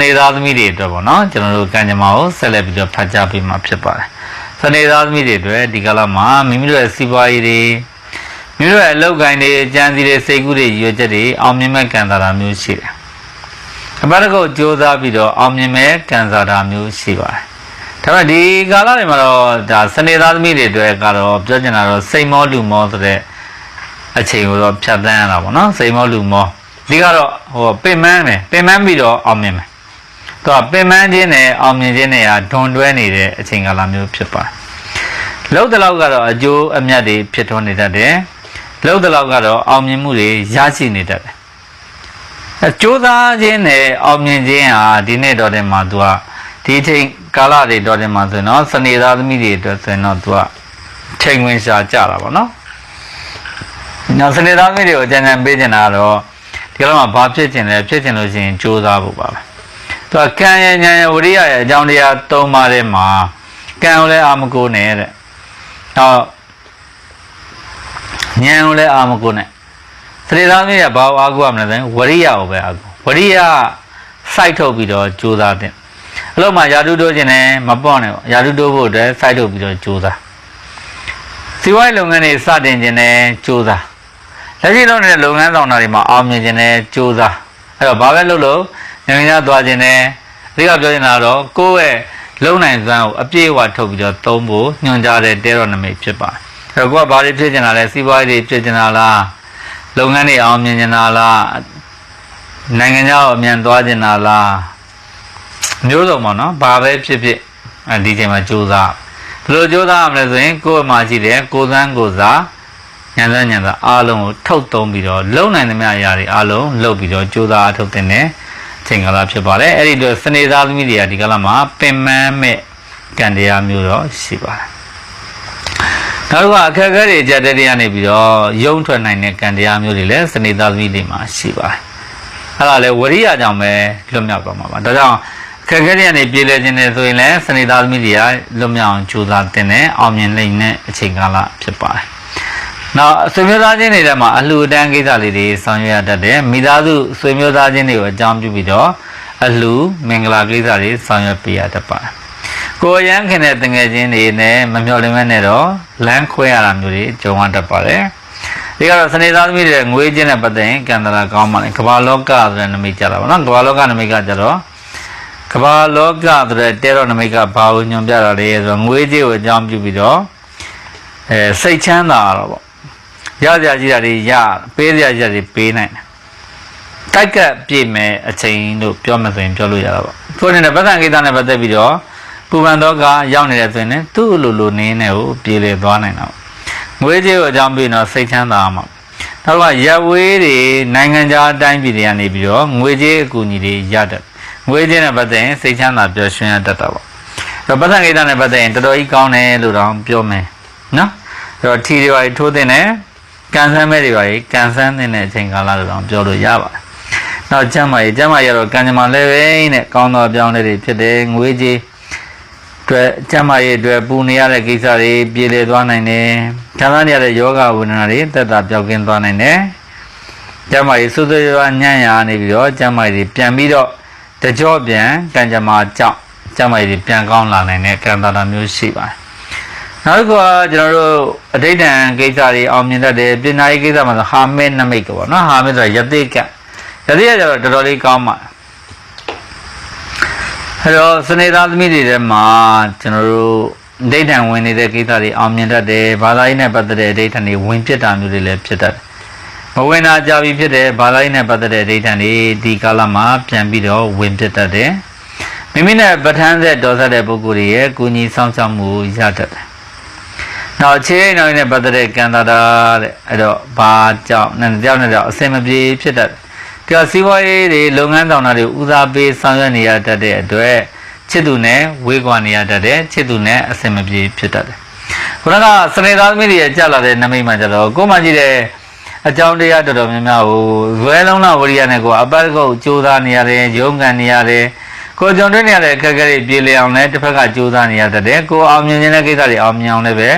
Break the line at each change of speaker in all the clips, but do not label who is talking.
နေသားသမီးတွေအတွက်ပေါ့နော်ကျွန်တော်တို့ကံကြမ္မာကိုဆက်လက်ပြီးတော့ဖတ်ကြားပေးမှာဖြစ်ပါတယ်စနေသားသမီးတွေအတွက်ဒီကလာမှာမိမိတို့ရဲ့စီးပွားရေးတွေမိမိတို့ရဲ့အလုပ်ကိုင်းတွေအကြံစီတွေစိတ်ကူးတွေရွေချက်တွေအောင်မြင်မဲ့ကံစားတာမျိုးရှိတယ်အပတ်တကုတ်စ조사ပြီးတော့အောင်မြင်မဲ့ကံစားတာမျိုးရှိပါတယ်ဒါပေမဲ့ဒီကာလတွေမှာတော့ဒါစနေသားသမီးတွေအတွက်ကတော့ပြောချင်တာတော့စိတ်မောလူမောဆိုတဲ့အချိန်ကိုတော့ဖြတ်သန်းရတာပေါ့နော်စိတ်မောလူမောဒီကတော့ဟိုပင်မန်းမယ်ပင်မန်းပြီးတော့အောင်မြင်မယ် သူကပင်မန်းခြင်းနဲ့အောင်မြင်ခြင်းနဲ့ဟာဒွန်တွဲနေတဲ့အချိန်ကာလမျိုးဖြစ်ပါတယ်လောက်တလောက်ကတော့အကျိုးအမြတ်တွေဖြစ်ထွန်းနေတတ်တယ်လောက်တလောက်ကတော့အောင်မြင်မှုတွေရရှိနေတတ်တယ်အကျိုးသားခြင်းနဲ့အောင်မြင်ခြင်းဟာဒီနေ့တော့တဲ့မှာသူကဒီအချိန်ကာလတွေတော့တဲ့မှာဆိုရင်တော့စနေသားသမီးတွေအတွက်ဆိုရင်တော့သူကချိန်ဝင်ရှာကြတာပေါ့နော်နောက်စနေသားမီးတွေကိုကြံကြံပေးချင်တာကတော့ဒီလိုမှဘာဖြစ်ချင်လဲဖြစ်ချင်လို့ရှိရင်ကြိုးစားဖို့ပါပဲ သူကကံရဲ့ဉာဏ်ရဲ့ဝိရိယရဲ့အကြောင်းတရားသုံးပါးထဲမှာကံကိုလည်းအာမကိုနဲ့တဲ့နောက်ဉာဏ်ကိုလည်းအာမကိုနဲ့စနေသားမီးကဘာကိုအာကိုရမလဲဆိုရင်ဝရိယကိုပဲအာကိုဝရိယစိုက်ထုတ်ပြီးတော့ကြိုးစားတဲ့အလို့မှယာတုတိုးခြင်းနဲ့မပေါ့နဲ့ပေါ့ယာတုတိုးဖို့အတွက်စိုက်ထုတ်ပြီးတော့ကြိုးစားစီးပွားရေးလုပ်ငန်းတွေစတင်ခြင်းနဲ့ကြိုးစားလက်ရှိလုပ်နေတဲ့လုပ်ငန်းဆောင်တာတွေမှာအောင်မြင်ခြင်းနဲ့ကြိုးစားအဲ့တော့ဘာပဲလုပ်လို့ နိုင်ငံခြားသွားခြင်းနဲ့အဓိကပြောချင်တာကတော့ကိုယ့်ရဲ့လုံနိုင်စွမ်းကိုအပြည့်အဝထုတ်ပြီးတော့သုံးဖို့ညွှန်ကြားတဲ့တဲတော်နမိတ်ဖြစ်ပါတယ်အဲ့တော့ကိုကဘာတွေဖြစ်ချင်တာလဲစီးပွားရေးတွေဖြစ်ချင်တာလားလုပ်ငန်းတွေအောင်မြင်ချင်တာလားနိုင်ငံခြားကိုအမြန်သွားချင်တာလားမျိုးစုံပါနော်ဘာပဲဖြစ်ဖြစ်အဲဒီချိန်မှာကြိုးစားဘယ်လိုကြိုးစားရမလဲဆိုရင်ကိုယ့်အမှာရှိတဲ့ကိုယ်စမ်းကိုယ်စားညံသားညံသားအားလုံးကိုထုတ်သုံးပြီးတော့လုံနိုင်သမျှအရာတွေအားလုံးလုပ်ပြီးတော့ကြိုးစားအထုတ်တဲ့နဲ့ ချိန်ကာလဖြစ်ပါတယ်အဲ့ဒီလိုစနေသားသမီးတွေကဒီကာလမှာပင်မမဲ့ကံတရားမျိုးတော့ရှိပါတယ်နောက်တစ်ခါအခက်အခဲတွေကြတဲ့တရားနေပြီးတော့ယုံထွက်နိုင်တဲ့ကံတရားမျိုးတွေလည်းစနေသားသမီးတွေမှာရှိပါတယ်အဲ့ဒါလည်းဝရိယကြောင့်ပဲလွတ်မြောက်သွားမှာပါဒါကြောင့်အခက်အခဲတွေကနေပြေလည်ခြင်းနဲ့ဆိုရင်လည်းစနေသားသမီးတွေကလွတ်မြောက်အောင်ကြိုးစားတဲ့နဲ့အောင်မြင်နိုင်တဲ့အချိန်ကာလဖြစ်ပါတယ် နောက်ဆွေမျိုးသားချင်းတွေထဲမှာအလှူအတန်းကိစ္စလေးတွေဆောင်ရွက်ရတတ်တယ်မိသားစုဆွေမျိုးသားချင်းတွေကိုအကြောင်းပြုပြီးတော့အလှူမင်္ဂလာကိစ္စတွေဆောင်ရွက်ပေးရတတ်ပါတယ်ကိုယ်ရန်ခင်တဲ့တငယ်ချင်းတွေနဲ့မမျှော်လင့်မဲ့နဲ့တော့လမ်းခွဲရတာမျိုးတွေကြုံရတတ်ပါတယ်ဒီကတော့စနေသားသမီးတွေငွေချင်းနဲ့ပတ်သက်ရင်ကံတရာကောင်းပါလေကမ္ဘာလောကဆိုတဲ့နမိတ်ကြတာပေါ့နော်ကမ္ဘာလောကနမိတ်ကကြတော့ကမ္ဘာလောကဆိုတဲ့တဲတော်နမိတ်ကဘာကိုညွန်ပြတာလဲဆိုတော့ငွေကြီးကိုအကြောင်းပြုပြီးတော့အဲစိတ်ချမ်းသာတော့ပေါ့ ရကြကြီးတာတွေရပေးကြကြီးတာတွေပေးနိုင်တယ်တိုက်ကပ်ပြည့်မဲ့အချိန်လို့ပြောမှဆိုရင်ပြောလို့ရတာပေါ့ထို့နေတဲ့ပဋ္ဌာန်းကိစ္စနဲ့ပတ်သက်ပြီးတော့ပူပန်တော့ကရောက်နေတဲ့ဆိုရင်လည်းသူ့လိုလိုနင်းနေကိုပြေလေသွားနိုင်တာပေါ့ငွေကြေးကိုအကြောင်းပြီးတော့စိတ်ချမ်းသာမှာနောက်ကရဝေးတွေနိုင်ငံခြားအတိုင်းပြည်တွေကနေပြီးတော့ငွေကြေးအကူအညီတွေရတတ်ငွေကြေးနဲ့ပတ်သက်ရင်စိတ်ချမ်းသာပျော်ရွှင်ရတတ်တာပေါ့အဲ့တော့ပဋ္ဌာန်းကိစ္စနဲ့ပတ်သက်ရင်တော်တော်ကြီးကောင်းတယ်လို့တော့ပြောမယ်နော်အဲ့တော့ထီတွေပါထိုးတဲ့နဲ့ ကန်ဆန်းမဲ့တွေပါကြီးကန်ဆန်းတဲ့အချိန်ကာလလို့တော့ပြောလို့ရပါတယ်။နောက်ကျမ်းမာရေးကျမ်းမာရေးကတော့ကံကြမ္မာလည်းပဲနဲ့ကောင်းသောအပြောင်းလဲတွေဖြစ်တယ်ငွေကြီးအတွက်ကျမ်းမာရေးအတွက်ပူနေရတဲ့ကိစ္စတွေပြေလည်သွားနိုင်တယ်။ခံစားနေရတဲ့ယောဂဝိဒနာတွေတက်တာပြောက်ကင်းသွားနိုင်တယ်။ကျမ်းမာရေးစွတ်စွတ်ရွာညံ့ရာနေပြီးတော့ကျမ်းမာရေးပြန်ပြီးတော့တကြောပြန်ကံကြမ္မာကြောင့်ကျမ်းမာရေးပြန်ကောင်းလာနိုင်တဲ့ကံတာတာမျိုးရှိပါတယ်။ နောက်တစ်ခုကကျွန်တော်တို့အဋိဌံကိစ္စတွေအောင်မြင်တတ်တယ်ပညာရေးကိစ္စမှာဆိုဟာမဲနမိတ်ကပေါ့နော်ဟာမဲဆိုတာယသိကယသိကကျတော့တော်တော်လေးကောင်းပါအဲ့တော့စနေသားသမီးတွေထဲမှာကျွန်တော်တို့အဋိဌံဝင်နေတဲ့ကိစ္စတွေအောင်မြင်တတ်တယ်ဘာသာရေးနဲ့ပတ်သက်တဲ့အဋိဌံတွေဝင်ဖြစ်တာမျိုးတွေလည်းဖြစ်တတ်တယ်မဝင်တာကြပြီဖြစ်တဲ့ဘာသာရေးနဲ့ပတ်သက်တဲ့အဋိဌံတွေဒီကာလမှာပြန်ပြီးတော့ဝင်ဖြစ်တတ်တယ်မိမိနဲ့ပဋ္ဌာန်းဆက်တော်ဆက်တဲ့ပုဂ္ဂိုလ်တွေရဲ့ကုညီဆောင်ရှောက်မှုရတတ်တယ် နောက်ခြေအိမ်နောက်နဲ့ပတ်သက်တဲ့ကံတာတာတဲ့အဲ့တော့ဘာကြောင့်နဲ့ကြောင့်နဲ့ကြောင့်အစင်မပြေဖြစ်တတ်တယ်ဒီကစီးပွားရေးတွေလုပ်ငန်းဆောင်တာတွေဦးစားပေးဆောင်ရွက်နေရတတ်တဲ့အတွက်ချစ်သူနဲ့ဝေးကွာနေရတတ်တယ်ချစ်သူနဲ့အစင်မပြေဖြစ်တတ်တယ်ခုနကစနေသားသမီးတွေရဲ့ကြာလာတဲ့နမိတ်မှကျတော့ကိုယ်မှကြည့်တဲ့အကြောင်းတရားတော်တော်များများကိုဇွဲလုံးလာဝရိယနဲ့ကိုအပတ်ကုတ်ကြိုးစားနေရတယ်ရုန်းကန်နေရတယ်ကိုယ်ကြုံတွေ့နေရတဲ့အခက်အခဲတွေပြေလည်အောင်လည်းတစ်ဖက်ကကြိုးစားနေရတတ်တယ်ကိုယ်အောင်မြင်ခြင်းတဲ့ကိစ္စတွေအောင်မြင်အောင်လည်းပဲ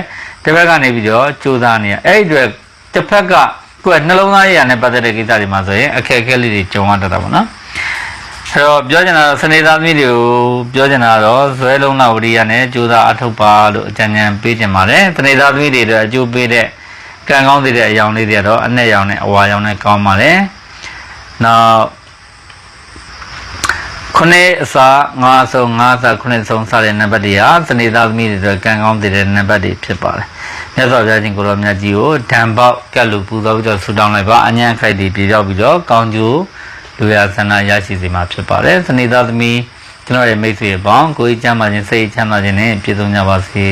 တစ်ဖက်ကနေပြီးတော့စူးစမ်းနေရအဲ့ဒီအတွက်တစ်ဖက်ကကိုယ်ကနှလုံးသားရည်ရနဲ့ပတ်သက်တဲ့ကိစ္စတွေမှာဆိုရင်အခက်အခဲလေးတွေကြုံရတတ်တာပေါ့နော်အဲ့တော့ပြောချင်တာတော့စနေသားသမီးတွေကိုပြောချင်တာတော့ဇွဲလုံးလာဝရိယနဲ့ကြိုးစားအထောက်ပါလို့အကြံဉာဏ်ပေးချင်ပါတယ်စနေသားသမီးတွေအတွက်အကျိုးပေးတဲ့ကံကောင်းတဲ့အယောင်လေးတွေကတော့အနဲ့ရောင်နဲ့အဝါရောင်နဲ့ကောင်းပါတယ်နောက် ခုနှစ်အစားငါးဆုံးငါးစားခုနှစ်ဆုံးစတဲ့နံပါတ်တွေဟာစနေသားသမီးတွေအတွက်ကံကောင်းတဲ့နံပါတ်တွေဖြစ်ပါတယ်မြတ်စွာဘုရားရှင်ကိုရောမြတ်ကြီးကိုဓမ္ပေါက်ကက်လူပူဇော်ပြီးတော့ဆုတောင်းလိုက်ပါအញ្ញံခိုက်တွေပြေရောက်ပြီးတော့ကောင်းကျိုးလူရဆန္ဒရရှိစေမှာဖြစ်ပါတယ်စနေသားသမီးကျွန်တော်ရဲ့မိတ်ဆွေပေါင်းကိုယ်ကြီးချမ်းသာခြင်းစိတ်ချမ်းသာခြင်းနဲ့ပြည့်စုံကြပါစေ